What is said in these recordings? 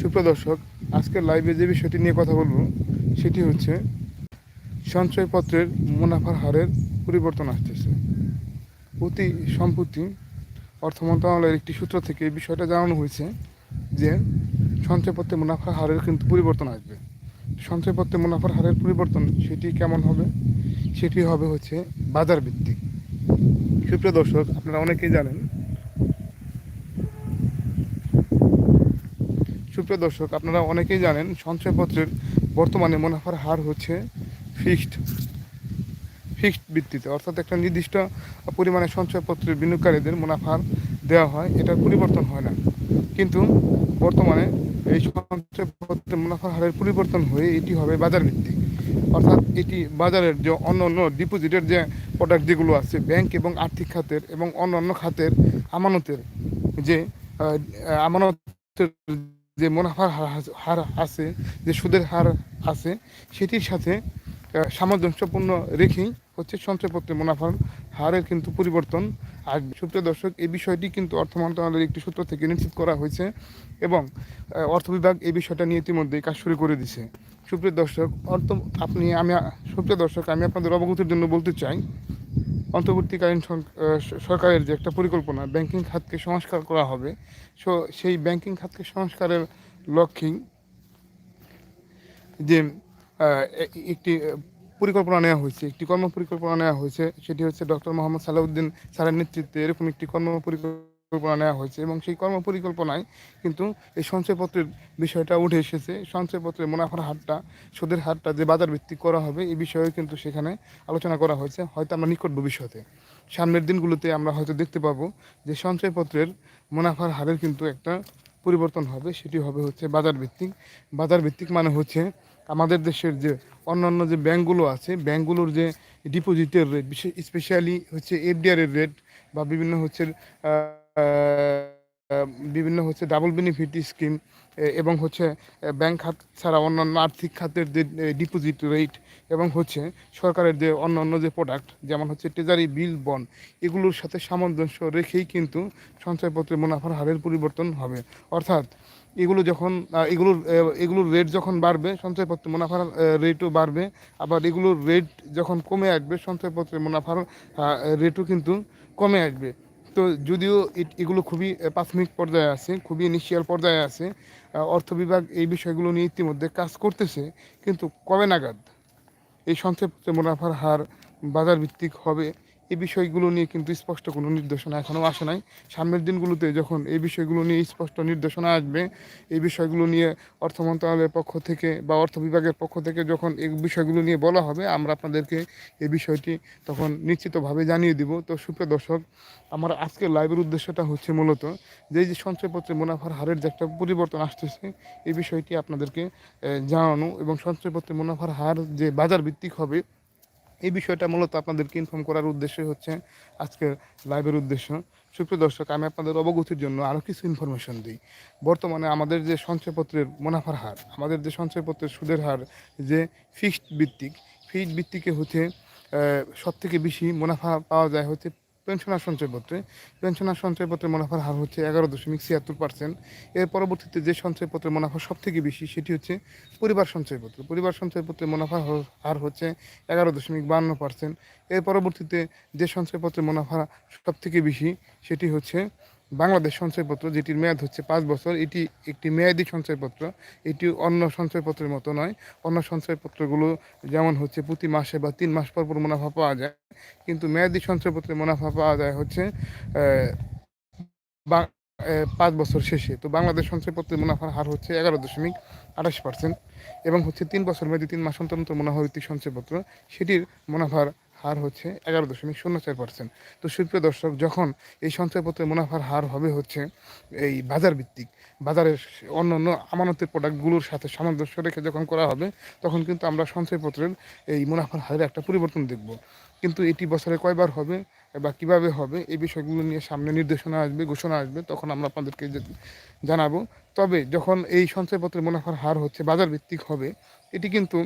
সুপ্রদর্শক আজকের লাইভে যে বিষয়টি নিয়ে কথা বলব, সেটি হচ্ছে সঞ্চয়পত্রের মুনাফার হারের পরিবর্তন আসতেছে। অতি সম্প্রতি অর্থ মন্ত্রণালয়ের একটি সূত্র থেকে এই বিষয়টা জানানো হয়েছে যে সঞ্চয়পত্রের মুনাফার হারের কিন্তু পরিবর্তন আসবে। সঞ্চয়পত্রের মুনাফার হারের পরিবর্তন সেটি কেমন হবে? সেটি হবে হচ্ছে বাজার ভিত্তিক সুপ্রিয় দর্শক, আপনারা অনেকেই জানেন সুপ্রিয় দর্শক, আপনারা অনেকেই জানেন সঞ্চয়পত্রের বর্তমানে মুনাফার হার হচ্ছে ফিক্সড ফিক্সড ভিত্তিতে। অর্থাৎ একটা নির্দিষ্ট পরিমাণে সঞ্চয়পত্রের বিনিয়োগকারীদের মুনাফার দেওয়া হয় এটার পরিবর্তন হয় না। কিন্তু বর্তমানে এই সঞ্চয়পত্রের মুনাফার হারের পরিবর্তন হয়ে এটি হবে বাজার ভিত্তিক অর্থাৎ এটি বাজারের যে অন্য অন্য ডিপোজিটের যে প্রোডাক্ট যেগুলো আছে, ব্যাংক এবং আর্থিক খাতের এবং অন্যান্য খাতের আমানতের যে আমানতের যে মুনাফার হার- আছে, যে সুদের হার আছে, সেটির সাথে সামঞ্জস্যপূর্ণ রেখেই হচ্ছে সঞ্চয়পত্রের মুনাফার হারের কিন্তু পরিবর্তন। আসবে সুপ্রিয় দর্শক, এই বিষয়টি কিন্তু অর্থ মন্ত্রণালয়ের একটি সূত্র থেকে নিশ্চিত করা হয়েছে এবং অর্থ বিভাগ এই বিষয়টা নিয়ে ইতিমধ্যেই কাজ শুরু করে দিছে সুপ্রিয় দর্শক, অর্থ, আপনি, আমি, সুপ্রিয় দর্শক, আমি আপনাদের অবগতির জন্য বলতে চাই অন্তর্বর্তীকালীন সরকারের যে একটা পরিকল্পনা ব্যাংকিং খাতকে সংস্কার করা হবে। সো, সেই ব্যাংকিং খাতকে সংস্কারের লক্ষ্যেই যে একটি পরিকল্পনা নেওয়া হয়েছে, একটি কর্ম পরিকল্পনা নেওয়া হয়েছে, সেটি হচ্ছে ডক্টর মোহাম্মদ সালাউদ্দিন সারের নেতৃত্বে এরকম একটি কর্ম পরিকল্পনা নেওয়া হয়েছে এবং সেই কর্ম পরিকল্পনায় কিন্তু এই সঞ্চয়পত্রের বিষয়টা উঠে এসেছে। সঞ্চয়পত্রের মুনাফার হারটা, সুদের হারটা যে বাজার ভিত্তিক করা হবে, এই বিষয়েও কিন্তু সেখানে আলোচনা করা হয়েছে। হয়তো আমরা নিকট ভবিষ্যতে। সামনের দিনগুলোতে আমরা হয়তো দেখতে পাবো যে সঞ্চয়পত্রের মুনাফার হারের কিন্তু একটা পরিবর্তন হবে। সেটি হবে হচ্ছে বাজার ভিত্তিক বাজার ভিত্তিক মানে হচ্ছে আমাদের দেশের যে অন্যান্য যে ব্যাংকগুলো আছে, ব্যাংকগুলোর যে ডিপোজিটের রেট, বিশেষ স্পেশালি হচ্ছে এফডিআরের রেট বা বিভিন্ন হচ্ছে বিভিন্ন হচ্ছে ডাবল বেনিফিট স্কিম এবং হচ্ছে ব্যাংক খাত ছাড়া অন্যান্য আর্থিক খাতের যে ডিপোজিট রেট এবং হচ্ছে সরকারের যে অন্যান্য যে প্রোডাক্ট যেমন হচ্ছে ট্রেজারি বিল বন এগুলোর সাথে সামঞ্জস্য রেখেই কিন্তু সঞ্চয়পত্রের মুনাফার হারের পরিবর্তন হবে। অর্থাৎ এগুলো যখন এগুলোর এগুলোর রেট যখন বাড়বে, সঞ্চয়পত্রের মুনাফার রেটও বাড়বে, আবার এগুলোর রেট যখন কমে আসবে, সঞ্চয়পত্রের মুনাফার রেটও কিন্তু কমে আসবে। তো যদিও এগুলো খুবই প্রাথমিক পর্যায়ে আছে, খুবই ইনিশিয়াল পর্যায়ে আছে অর্থ বিভাগ এই বিষয়গুলো নিয়ে ইতিমধ্যে কাজ করতেছে, কিন্তু কবে নাগাদ? এই সঞ্চয়পত্রের মুনাফার হার বাজার ভিত্তিক হবে এই বিষয়গুলো নিয়ে কিন্তু স্পষ্ট কোনো নির্দেশনা এখনও আসে নাই। সামনের দিনগুলোতে যখন এই বিষয়গুলো নিয়ে স্পষ্ট নির্দেশনা আসবে, এই বিষয়গুলো নিয়ে অর্থ মন্ত্রণালয়ের পক্ষ থেকে বা অর্থ বিভাগের পক্ষ থেকে যখন এই বিষয়গুলো নিয়ে বলা হবে, আমরা আপনাদেরকে এই বিষয়টি তখন নিশ্চিতভাবে জানিয়ে দিব। তো সুপ্রিয় দর্শক, আমার আজকের লাইভের উদ্দেশ্যটা হচ্ছে মূলত যে যে সঞ্চয়পত্রের মুনাফার হারের যে একটা পরিবর্তন আসতেছে, এই বিষয়টি আপনাদেরকে জানানো এবং সঞ্চয়পত্রের মুনাফার হার যে বাজার ভিত্তিক হবে এই বিষয়টা মূলত আপনাদেরকে ইনফর্ম করার উদ্দেশ্য হচ্ছে আজকের লাইভের উদ্দেশ্য। সুপ্রিয় দর্শক, আমি আপনাদের অবগতির জন্য আরও কিছু ইনফরমেশন দিই। বর্তমানে আমাদের যে সঞ্চয়পত্রের মুনাফার হার, আমাদের যে সঞ্চয়পত্রের সুদের হার যে ফিক্সড ভিত্তিক ফিক্সড ভিত্তিকে হচ্ছে সবথেকে বেশি মুনাফা পাওয়া যায় হচ্ছে পেনশনার সঞ্চয়পত্রে পেনশনার সঞ্চয়পত্রের মুনাফার হার হচ্ছে এগারো দশমিক ছিয়াত্তর পার্সেন্ট। এর পরবর্তীতে যে সঞ্চয়পত্রের মুনাফা সব থেকে বেশি, সেটি হচ্ছে পরিবার সঞ্চয়পত্র পরিবার সঞ্চয়পত্রের মুনাফার হার হচ্ছে এগারো দশমিক বান্ন পার্সেন্ট। এর পরবর্তীতে যে সঞ্চয়পত্রের মুনাফা সব থেকে বেশি, সেটি হচ্ছে বাংলাদেশ সঞ্চয়পত্র যেটির মেয়াদ হচ্ছে পাঁচ বছর, এটি একটি মেয়াদি সঞ্চয়পত্র। এটি অন্য সঞ্চয়পত্রের মতো নয়। অন্য সঞ্চয়পত্রগুলো যেমন হচ্ছে প্রতি মাসে বা তিন মাস পর পর মুনাফা পাওয়া যায়। কিন্তু মেয়াদি সঞ্চয়পত্রে মুনাফা পাওয়া যায় হচ্ছে পাঁচ বছর শেষে। তো বাংলাদেশ সঞ্চয়পত্রের মুনাফার হার হচ্ছে এগারো দশমিক আঠাশ পার্সেন্ট এবং হচ্ছে তিন বছর মেয়াদি তিন মাস অন্তর অন্তর মুনাফা ভিত্তিক সঞ্চয়পত্র। সেটির মুনাফার হার হচ্ছে এগারো দশমিক শূন্য চার পার্সেন্ট তো সুপ্রিয় দর্শক, যখন এই সঞ্চয়পত্রের মুনাফার হার হবে হচ্ছে এই বাজার ভিত্তিক বাজারের অন্য অন্য আমানতের প্রোডাক্টগুলোর সাথে সামঞ্জস্য রেখে যখন করা হবে, তখন কিন্তু আমরা সঞ্চয়পত্রের এই মুনাফার হারের একটা পরিবর্তন দেখব। কিন্তু এটি বছরে কয়বার হবে বা কীভাবে হবে, এই বিষয়গুলো নিয়ে সামনে নির্দেশনা আসবে, ঘোষণা আসবে, তখন আমরা আপনাদেরকে জানাব। তবে যখন এই সঞ্চয়পত্রের মুনাফার হার হচ্ছে বাজার ভিত্তিক হবে, এটি কিন্তু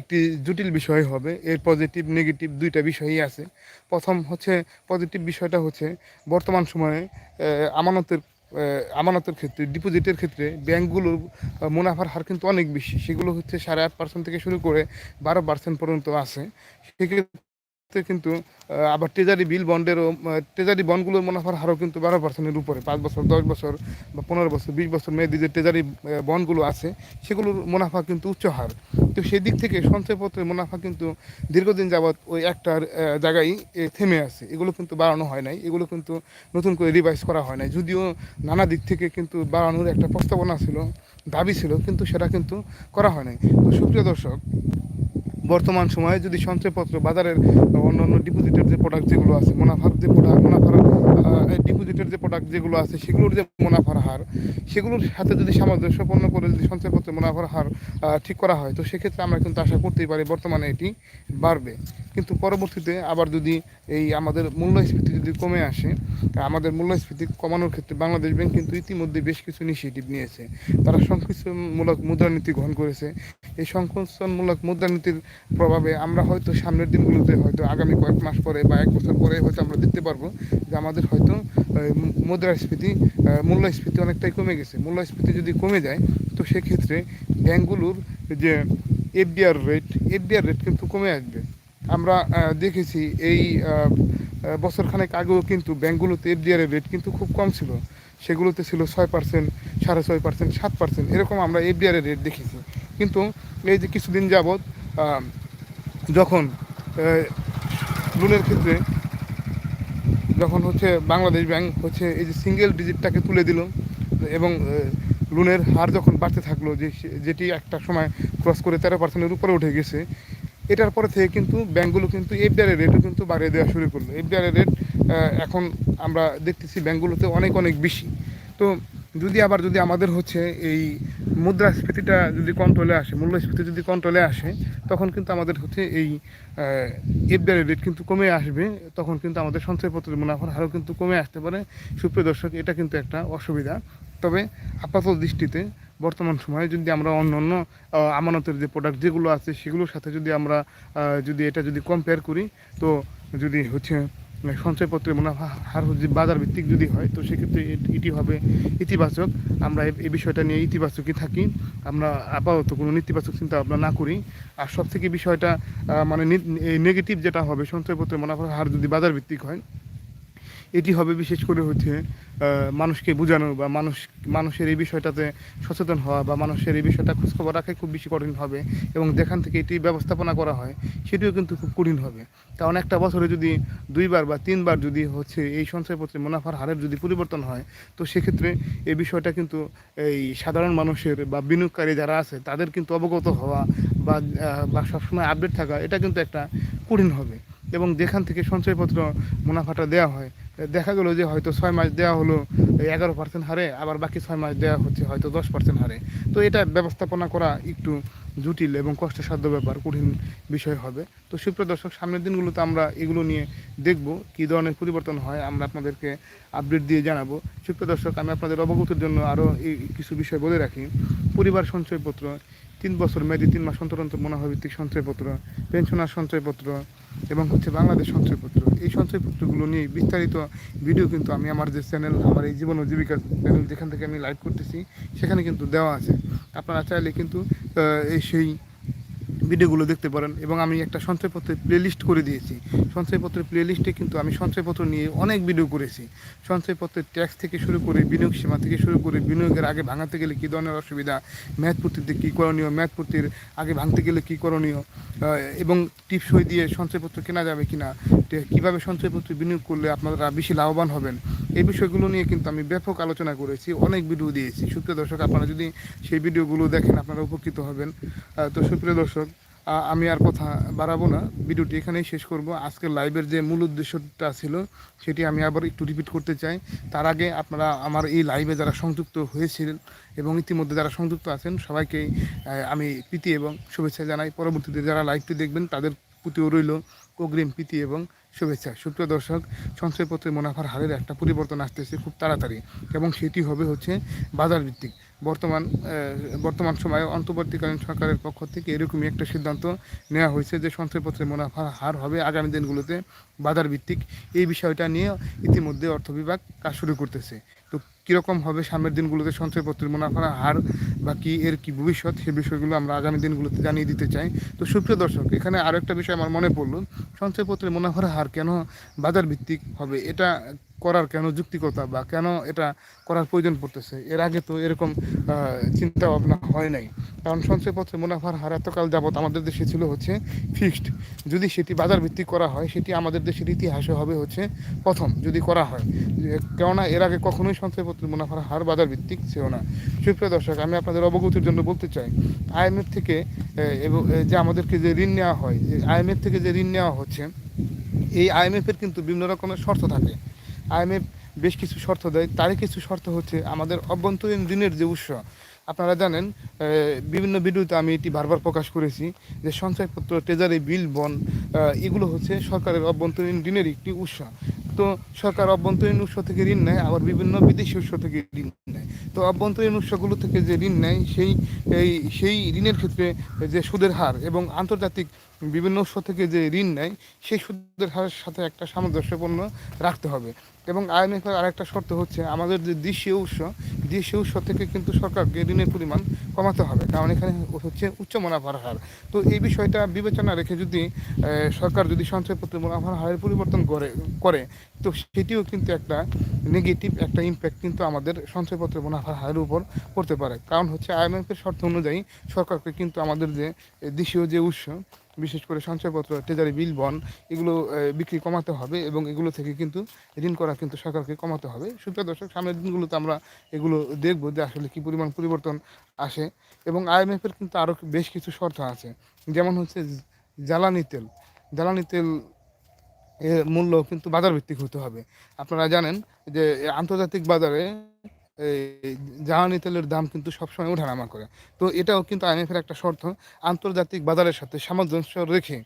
একটি জটিল বিষয় হবে। এর পজিটিভ নেগেটিভ দুইটা বিষয়ই আছে। প্রথম হচ্ছে পজিটিভ বিষয়টা হচ্ছে, বর্তমান সময়ে আমানতের আমানতের ক্ষেত্রে, ডিপোজিটের ক্ষেত্রে ব্যাংকগুলোর মুনাফার হার কিন্তু অনেক বেশি। সেগুলো হচ্ছে সাড়ে আট পার্সেন্ট থেকে শুরু করে বারো পার্সেন্ট পর্যন্ত আছে। সেক্ষেত্রে কিন্তু আবার ট্রেজারি বিল বন্ডেরও ট্রেজারি বন্ডগুলোর মুনাফার হারও কিন্তু বারো পার্সেন্টের উপরে। পাঁচ বছর, দশ বছর বা পনেরো বছর, বিশ বছর মেয়াদি যে ট্রেজারি বন্ডগুলো আছে, সেগুলোর মুনাফা কিন্তু উচ্চ হার। তো সেই দিক থেকে সঞ্চয়পত্রের মুনাফা কিন্তু দীর্ঘদিন যাবৎ ওই একটার জায়গায় থেমে আছে। এগুলো কিন্তু বাড়ানো হয় নাই। এগুলো কিন্তু নতুন করে রিভাইজ করা হয় নাই। যদিও নানা দিক থেকে কিন্তু বাড়ানোর একটা প্রস্তাবনা ছিল, দাবি ছিল, কিন্তু সেটা কিন্তু করা হয় নাই। তো সুপ্রিয় দর্শক বর্তমান সময়ে যদি সঞ্চয়পত্র বাজারের অন্যান্য ডিপোজিটের যে প্রোডাক্ট যেগুলো আছে, মুনাফার যে প্রোডাক্ট মুনাফার ডিপোজিটের যে প্রোডাক্ট যেগুলো আছে, সেগুলোর যে মুনাফার হার, সেগুলোর সাথে যদি সামঞ্জস্যপূর্ণ করে যদি সঞ্চয়পত্রের মুনাফার হার ঠিক করা হয়, তো সেক্ষেত্রে আমরা কিন্তু আশা করতেই পারি বর্তমানে এটি বাড়বে। কিন্তু পরবর্তীতে আবার যদি এই আমাদের মূল্যস্ফীতি যদি কমে আসে, আমাদের মূল্যস্ফীতি কমানোর ক্ষেত্রে বাংলাদেশ ব্যাংক কিন্তু ইতিমধ্যে বেশ কিছু ইনিশিয়েটিভ নিয়েছে। তারা সংকোচনমূলক মুদ্রানীতি গ্রহণ করেছে। এই সংকোচনমূলক মুদ্রানীতির প্রভাবে আমরা হয়তো সামনের দিনগুলোতে হয়তো আগামী কয়েক মাস পরে বা এক বছর পরে হয়তো আমরা দেখতে পারব যে আমাদের হয়তো মুদ্রাস্ফীতি মূল্যস্ফীতি অনেকটাই কমে গেছে। মূল্যস্ফীতি যদি কমে যায়, তো সেক্ষেত্রে ব্যাঙ্কগুলোর যে এফডিআর রেট এফডিআর রেট কিন্তু কমে আসবে। আমরা দেখেছি এই বছরখানেক আগেও কিন্তু ব্যাঙ্কগুলোতে এফডিআর রেট কিন্তু খুব কম ছিল। সেগুলোতে ছিল ছয় পার্সেন্ট সাড়ে ছয় পার্সেন্ট সাত পার্সেন্ট এরকম আমরা এফডিআর রেট দেখেছি। কিন্তু এই যে কিছুদিন যাবৎ যখন লোনের ক্ষেত্রে যখন হচ্ছে বাংলাদেশ ব্যাংক হচ্ছে এই যে সিঙ্গেল ডিজিটটাকে তুলে দিল, এবং লোনের হার যখন বাড়তে থাকল, যে যেটি একটা সময় ক্রস করে তেরো পার্সেন্টের উপরে উঠে গেছে, এটার পরে থেকে কিন্তু ব্যাঙ্কগুলো কিন্তু এফডিআর রেটও কিন্তু বাড়িয়ে দেওয়া শুরু করল। এফডিআর রেট এখন আমরা দেখতেছি ব্যাঙ্কগুলোতে অনেক অনেক বেশি। তো যদি আবার যদি আমাদের হচ্ছে এই মুদ্রাস্ফীতিটা যদি কন্ট্রোলে আসে, মূল্যস্ফীতি যদি কন্ট্রোলে আসে তখন কিন্তু আমাদের হচ্ছে এই এফডিআরের রেট কিন্তু কমে আসবে, তখন কিন্তু আমাদের সঞ্চয়পত্রের মুনাফার হারও কিন্তু কমে আসতে পারে। সুপ্রিয় দর্শক, এটা কিন্তু একটা অসুবিধা। তবে আপাতত দৃষ্টিতে বর্তমান সময়ে যদি আমরা অন্য অন্য আমানতের যে প্রোডাক্ট যেগুলো আছে, সেগুলোর সাথে যদি আমরা যদি এটা যদি কম্পেয়ার করি, তো যদি হচ্ছে সঞ্চয়পত্রের মুনাফা হার বাজার ভিত্তিক যদি হয়, তো সেক্ষেত্রে এট- হবে ইতিবাচক। আমরা এই- বিষয়টা নিয়ে ইতিবাচকই থাকি। আমরা আপাতত কোনো নেতিবাচক চিন্তা ভাবনা না করি। আর সব থেকে বিষয়টা মানে নেগেটিভ যেটা হবে, সঞ্চয়পত্রের মুনাফার হার যদি বাজার ভিত্তিক হয় এটি হবে বিশেষ করে হচ্ছে মানুষকে বোঝানো বা মানুষ, মানুষের এই বিষয়টাতে সচেতন হওয়া বা মানুষের এই বিষয়টা খোঁজখবর রাখা খুব বেশি কঠিন হবে এবং যেখান থেকে এটি ব্যবস্থাপনা করা হয় সেটিও কিন্তু খুব কঠিন হবে। কারণ একটা বছরে যদি দুইবার বা তিনবার যদি হচ্ছে এই সঞ্চয়পত্রের মুনাফার হারের যদি পরিবর্তন হয়, তো সেক্ষেত্রে এই বিষয়টা কিন্তু এই সাধারণ মানুষের বা বিনিয়োগকারী যারা আছে, তাদের কিন্তু অবগত হওয়া বা সবসময় আপডেট থাকা, এটা কিন্তু একটা কঠিন হবে। এবং যেখান থেকে সঞ্চয়পত্র মুনাফাটা দেওয়া হয়, দেখা গেলো যে হয়তো ছয় মাস দেওয়া হলো এগারো পার্সেন্ট হারে, আবার বাকি ছয় মাস দেওয়া হচ্ছে হয়তো দশ পার্সেন্ট হারে। তো এটা ব্যবস্থাপনা করা একটু জটিল এবং কষ্টসাধ্য ব্যাপার, কঠিন বিষয় হবে। তো সুপ্রিয় দর্শক, সামনের দিনগুলোতে আমরা এগুলো নিয়ে দেখব, কী ধরনের পরিবর্তন হয়, আমরা আপনাদেরকে আপডেট দিয়ে জানাব। সুপ্রিয় দর্শক, আমি আপনাদের অবগতির জন্য আরও কিছু বিষয় বলে রাখি। পরিবার সঞ্চয়পত্র তিন বছর মেয়াদি তিন মাস অন্তর অন্তর মনোভাবিত্তিক সঞ্চয়পত্র, পেনশনার সঞ্চয়পত্র এবং হচ্ছে বাংলাদেশ সঞ্চয়পত্র। এই সঞ্চয়পত্রগুলো নিয়ে বিস্তারিত ভিডিও কিন্তু আমি আমার যে চ্যানেল আমার এই জীবন জীবিকা চ্যানেল যেখান থেকে আমি লাইভ করতেছি, সেখানে কিন্তু দেওয়া আছে। আপনারা চাইলে কিন্তু এই সেই ভিডিওগুলো দেখতে পারেন এবং আমি একটা সঞ্চয়পত্রের প্লেলিস্ট করে দিয়েছি। সঞ্চয়পত্রের প্লেলিস্টে কিন্তু আমি সঞ্চয়পত্র নিয়ে অনেক ভিডিও করেছি। সঞ্চয়পত্রের ট্যাক্স থেকে শুরু করে বিনিয়োগ সীমা থেকে শুরু করে বিনিয়োগের আগে ভাঙাতে গেলে কী ধরনের অসুবিধা? ম্যাথ পূর্তিতে কী করণীয়? ম্যাথ পূর্তির আগে ভাঙতে গেলে কী করণীয়? এবং টিপস সই দিয়ে সঞ্চয়পত্র কেনা যাবে কিনা? তে- কীভাবে সঞ্চয়পত্র বিনিয়োগ করলে আপনারা বেশি লাভবান হবেন? এই বিষয়গুলো নিয়ে কিন্তু আমি ব্যাপক আলোচনা করেছি অনেক ভিডিও দিয়েছি। সুপ্রিয় দর্শক আপনারা যদি সেই ভিডিওগুলো দেখেন আপনারা উপকৃত হবেন। তো সুপ্রিয় দর্শক আমি আর কথা বাড়াবো না। ভিডিওটি এখানেই শেষ করব। আজকের লাইভের যে মূল উদ্দেশ্যটা ছিল সেটি আমি আবার একটু রিপিট করতে চাই। তার আগে আপনারা আমার এই লাইভে যারা সংযুক্ত হয়েছিলেন এবং ইতিমধ্যে যারা সংযুক্ত আছেন সবাইকেই আহ, আমি প্রীতি এবং শুভেচ্ছা জানাই। পরবর্তীতে যারা লাইভটি দেখবেন তাদের প্রতিও রইল অগ্রিম প্রীতি এবং শুভেচ্ছা। সুপ্রিয় দর্শক সঞ্চয়পত্রের মুনাফার হারের একটা পরিবর্তন আসতেছে খুব তাড়াতাড়ি এবং সেটি হবে হচ্ছে বাজার ভিত্তিক বর্তমান বর্তমান সময়ে অন্তর্বর্তীকালীন সরকারের পক্ষ থেকে এরকমই একটা সিদ্ধান্ত নেওয়া হয়েছে যে সঞ্চয়পত্রের মুনাফার হার হবে আগামী দিনগুলোতে বাজার ভিত্তিক এই বিষয়টা নিয়ে ইতিমধ্যে অর্থ বিভাগ কাজ শুরু করতেছে। তো কীরকম হবে সামনের দিনগুলোতে সঞ্চয়পত্রের মুনাফার হার বা কি এর কি ভবিষ্যৎ, সে বিষয়গুলো আমরা আগামী দিনগুলোতে জানিয়ে দিতে চাই। তো সুপ্রিয় দর্শক, এখানে আরও একটা বিষয় আমার মনে পড়ল। সঞ্চয়পত্রের মুনাফার হার কেন বাজার ভিত্তিক হবে? এটা করার কেন যুক্তিকতা বা কেন এটা করার প্রয়োজন পড়তেছে? এর আগে তো এরকম চিন্তা ভাবনা হয় নাই। কারণ সঞ্চয়পত্রে মুনাফার হার এতকাল যাবৎ আমাদের দেশে ছিল হচ্ছে ফিক্সড যদি সেটি বাজার ভিত্তিক করা হয়, সেটি আমাদের দেশের ইতিহাসে হবে হচ্ছে প্রথম যদি করা হয়। কেননা এর আগে কখনোই সঞ্চয়পত্রের মুনাফার হার বাজার ভিত্তিক ছিল না। সুপ্রিয় দর্শক, আমি আপনাদের অবগতির জন্য বলতে চাই, আইএমএফ থেকে যে আমাদেরকে যে ঋণ নেওয়া হয়, যে আইএমএফ থেকে যে ঋণ নেওয়া হচ্ছে, এই আইএমএফের কিন্তু বিভিন্ন রকমের শর্ত থাকে। আইএমএফ বেশ কিছু শর্ত দেয়। তারই কিছু শর্ত হচ্ছে আমাদের অভ্যন্তরীণ ঋণের যে উৎস, আপনারা জানেন বিভিন্ন ভিডিওতে আমি এটি বারবার প্রকাশ করেছি যে সঞ্চয়পত্র ট্রেজারি বিল বন এগুলো হচ্ছে সরকারের অভ্যন্তরীণ ঋণের একটি উৎস। তো সরকার অভ্যন্তরীণ উৎস থেকে ঋণ নেয়, আবার বিভিন্ন বিদেশি উৎস থেকে ঋণ নেয়। তো অভ্যন্তরীণ উৎসগুলো থেকে যে ঋণ নেয়, সেই এই সেই ঋণের ক্ষেত্রে যে সুদের হার এবং আন্তর্জাতিক বিভিন্ন উৎস থেকে যে ঋণ নেয়, সেই সুদের হারের সাথে একটা সামঞ্জস্যপূর্ণ রাখতে হবে। এবং আইএমএফের আরেকটা শর্ত হচ্ছে আমাদের যে দেশীয় উৎস দেশীয় উৎস থেকে কিন্তু সরকারকে ঋণের পরিমাণ কমাতে হবে। কারণ এখানে হচ্ছে উচ্চ মুনাফার হার। তো এই বিষয়টা বিবেচনা রেখে যদি সরকার যদি সঞ্চয়পত্রের মুনাফার হারের পরিবর্তন করে করে, তো সেটিও কিন্তু একটা নেগেটিভ একটা ইম্প্যাক্ট কিন্তু আমাদের সঞ্চয়পত্রের মুনাফার হারের উপর পড়তে পারে। কারণ হচ্ছে আইএমএফের শর্ত অনুযায়ী সরকারকে কিন্তু আমাদের যে দেশীয় যে উৎস, বিশেষ করে সঞ্চয়পত্র ট্রেজারি বিল বন এগুলো বিক্রি কমাতে হবে এবং এগুলো থেকে কিন্তু ঋণ করা কিন্তু সরকারকে কমাতে হবে। সুপ্রিয় দর্শক, সামনের দিনগুলোতে আমরা এগুলো দেখব যে আসলে কী পরিমাণ পরিবর্তন আসে এবং আইএমএফের কিন্তু আরও বেশ কিছু শর্ত আছে। যেমন হচ্ছে জ্বালানি তেল। জ্বালানি তেল এর মূল্য কিন্তু বাজার ভিত্তিক হতে হবে। আপনারা জানেন যে আন্তর্জাতিক বাজারে জ্বালানি তেলের দাম কিন্তু সবসময় ওঠানামা করে। তো এটাও কিন্তু আইএমএফের একটা শর্ত, আন্তর্জাতিক বাজারের সাথে সামঞ্জস্য রেখে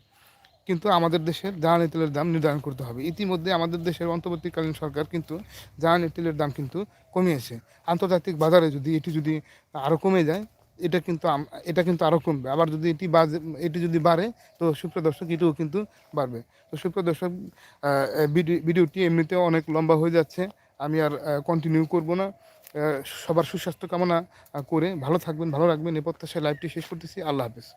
কিন্তু আমাদের দেশের জ্বালানি তেলের দাম নির্ধারণ করতে হবে। ইতিমধ্যে আমাদের দেশের অন্তর্বর্তীকালীন সরকার কিন্তু জ্বালানি তেলের দাম কিন্তু কমিয়েছে। আন্তর্জাতিক বাজারে যদি এটি যদি আরও কমে যায়, এটা কিন্তু এটা কিন্তু আরও কমবে। আবার যদি এটি বাজে, এটি যদি বাড়ে, তো সুপ্রিয় দর্শক এটিও কিন্তু বাড়বে। তো সুপ্রিয় দর্শক ভিডিওটি এমনিতেও অনেক লম্বা হয়ে যাচ্ছে। আমি আর কন্টিনিউ করব না। সবার সুস্বাস্থ্য কামনা করে ভালো থাকবেন, ভালো রাখবেন। এ প্রত্যাশায় লাইভটি শেষ করতেছি। আল্লাহ হাফেজ।